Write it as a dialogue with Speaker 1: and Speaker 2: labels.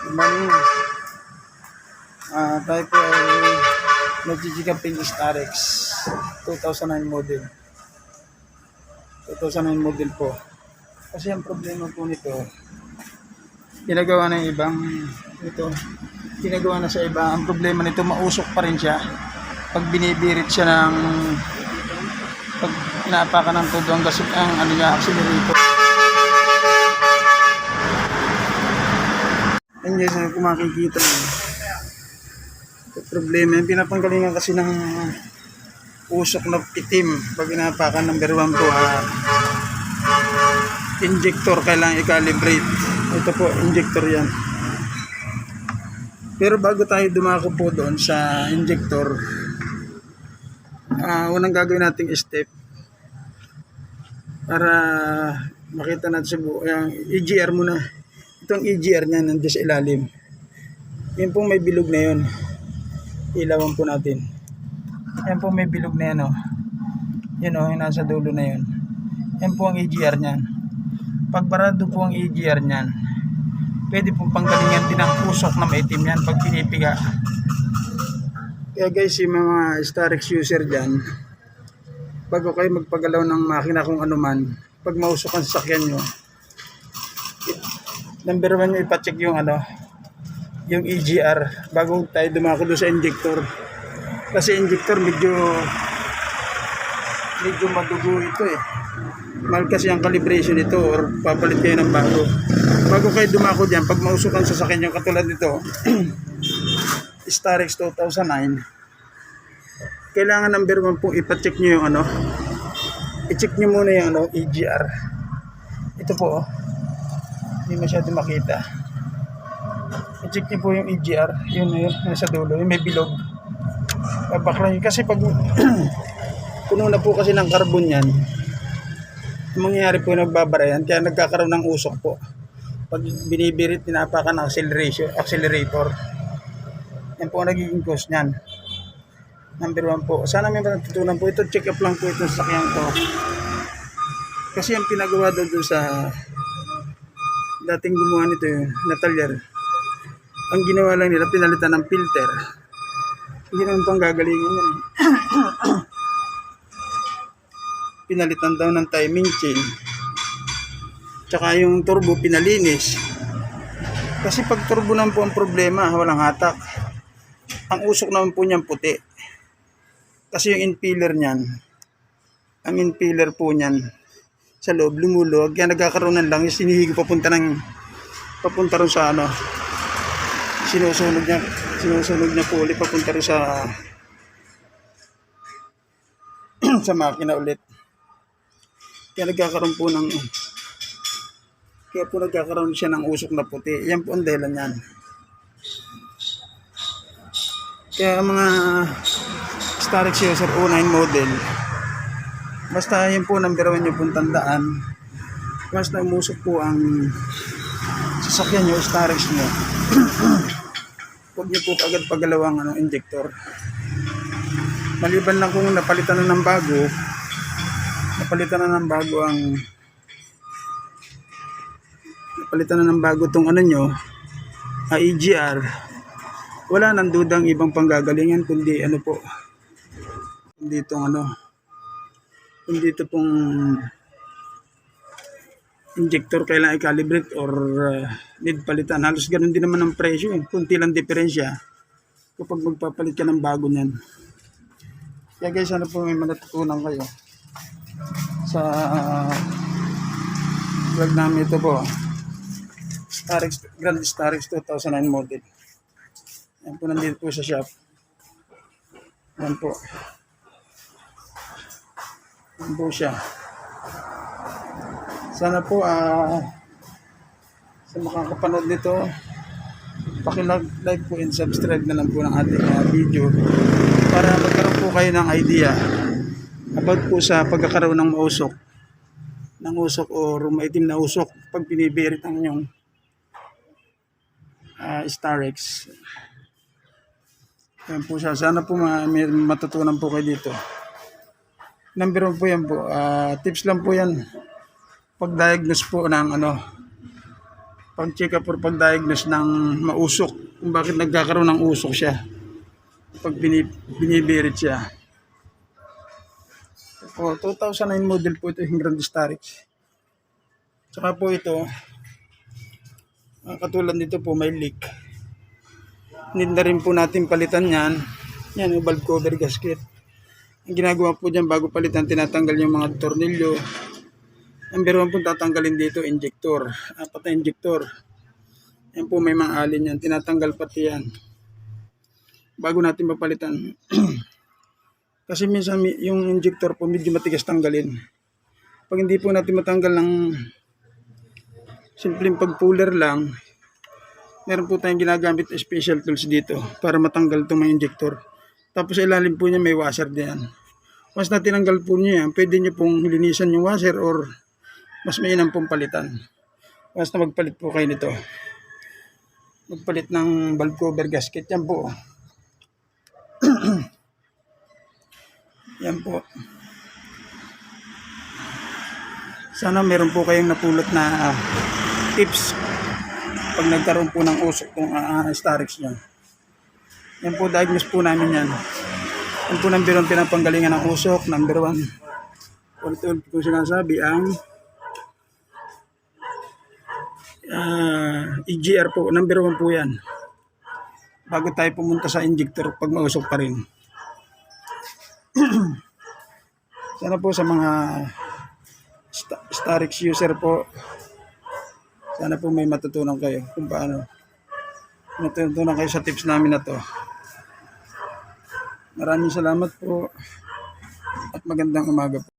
Speaker 1: Good morning. Ah, tayo po ay nagchicikapin Starex 2009 model. 2009 model po. Kasi ang problema po nito, ginagawa ng ibang ito, ginagawa na sa iba. Ang problema nito, mausok pa rin siya. Pag binibirit siya ng pag inaapakan ng todo ang gasol ang ano niya, accelerator. Yan guys, ano kung makikita mo. Ito problema yan. Pinapanggalingan kasi ng usok na itim. Pag inapakan number 1 po, ah, injector kailangan i-calibrate. Ito po, injector yan. Pero bago tayo dumako po doon sa injector, ah unang gagawin nating step para makita natin sa buo. Yung EGR muna. Itong EGR niya nandiyan sa ilalim. Yan pong may bilog na yun. Ilawan po natin. Yan po may bilog na yan oh. Yan oh, yung nasa dulo na yun. Yan po ang EGR niyan. Pag barado po ang EGR niyan, pwede pong panggalingan din ang usok na maitim yan pag pinipiga. Kaya guys, yung mga Starex user dyan, bago kayo magpagalaw ng makina kung ano man, pag mausok ang sasakyan nyo, number one nyo ipacheck yung ano, yung EGR bago tayo dumako doon sa injector. Kasi injector medyo medyo madugo ito eh. Mahal kasi ang calibration nito or papalit kayo ng bago. Bago kayo dumako dyan, pag mausok ang sasakyan nyo katulad nito, Starex 2009, kailangan number one pong ipacheck nyo yung ano, i-check nyo muna yung ano, EGR. Ito po, oh. Hindi masyado makita. I-check nyo po yung EGR, yun yun, nasa dulo, yung may bilog. Babaklan nyo. Kasi pag puno na po kasi ng carbon yan, ang mangyayari po nagbabara yan, kaya nagkakaroon ng usok po. Pag binibirit, pinapakan ng accelerator. Yan po ang nagiging cause niyan. Number one po. Sana may natutunan po ito. Check up lang po ito sa sakyang to. Kasi ang pinagawa doon sa dating gumawa nito yung Natalier. Ang ginawa lang nila, pinalitan ng filter. Hindi naman pang gagalingan yan. pinalitan daw ng timing chain. Tsaka yung turbo pinalinis. Kasi pag turbo naman po ang problema, walang hatak. Ang usok naman po niyan puti. Kasi yung impeller niyan, ang impeller po niyan, sa loob lumuluwag. Kaya nagkakaroon ng langis, sinihig papunta ng, papunta rin sa ano, sinusunog niya, sinusunog niya po ulit papunta rin sa, sa makina ulit. Kaya nagkakaroon po ng, kaya po nagkakaroon siya ng usok na puti. Yan po ang dahilan niyan. Kaya mga Starex user 09 model, basta yun po number one yung pong tandaan, basta umusok po ang sasakyan nyo, Starex nyo, huwag nyo po agad pagalawang ano, injector. Maliban lang kung napalitan na ng bago, napalitan na ng bago ang napalitan na ng bago tong ano nyo, ah, EGR, wala nang dudang ibang panggagalingan kundi ano po kundi itong ano kundi ito pong injector kailangan i-calibrate or uh, need palitan halos ganun din naman ang presyo eh. kunti lang diferensya kapag magpapalit ka ng bago niyan kaya guys ano po may manatutunan kayo sa uh, vlog namin ito po Starex, Grand Starex 2009 model yan po nandito po sa shop. Yan po. Yan po siya. Sana po ah sa makakapanood nito paki-like po and subscribe na lang po ng ating ah, video para magkaroon po kayo ng idea about po sa pagkakaroon ng usok ng usok o maitim na usok pag binibirit ang inyong ah, Starex. Yan po siya. Sana po ma- matutunan po kayo dito. Number po yan po. Ah, tips lang po yan. Pag-diagnose po ng ano, pag-check up or pag-diagnose ng mausok. Kung bakit nagkakaroon ng usok siya. Pag binib binibirit siya. Po, 2009 model po ito yung Grand Starix. Tsaka po ito, ang katulad nito po may leak. Need na rin po natin palitan yan. Yan yung valve cover gasket. Ang ginagawa po dyan bago palitan, tinatanggal yung mga tornilyo. Number one po tatanggalin dito, injector. Apat na injector. Yan po may mga alin yan. Tinatanggal pati yan. Bago natin mapalitan. Kasi minsan mi- yung injector po medyo matigas tanggalin. Pag hindi po natin matanggal ng simpleng pag-puller lang, meron po tayong ginagamit na special tools dito para matanggal itong mga injector. Tapos ilalim po niya may washer diyan. Once na tinanggal po niya yan, pwede niyo pong linisan yung washer or mas mainam pong palitan. Na magpalit po kayo nito. Magpalit ng valve cover gasket. Yan po. yan po. Sana meron po kayong napulot na ah, tips pag nagkaroon po ng usok ng uh, Starix niya. Yan po, diagnose po namin yan. Yan po number one pinapanggalingan ng usok. Number one, ulit-ulit ko sinasabi, ang ah, EGR po. Number one po yan. Bago tayo pumunta sa injector pag mausok pa rin. Sana po sa mga Sta- Starix user po, sana po may matutunan kayo kung paano. Matutunan kayo sa tips namin na to. Maraming salamat po at magandang umaga po.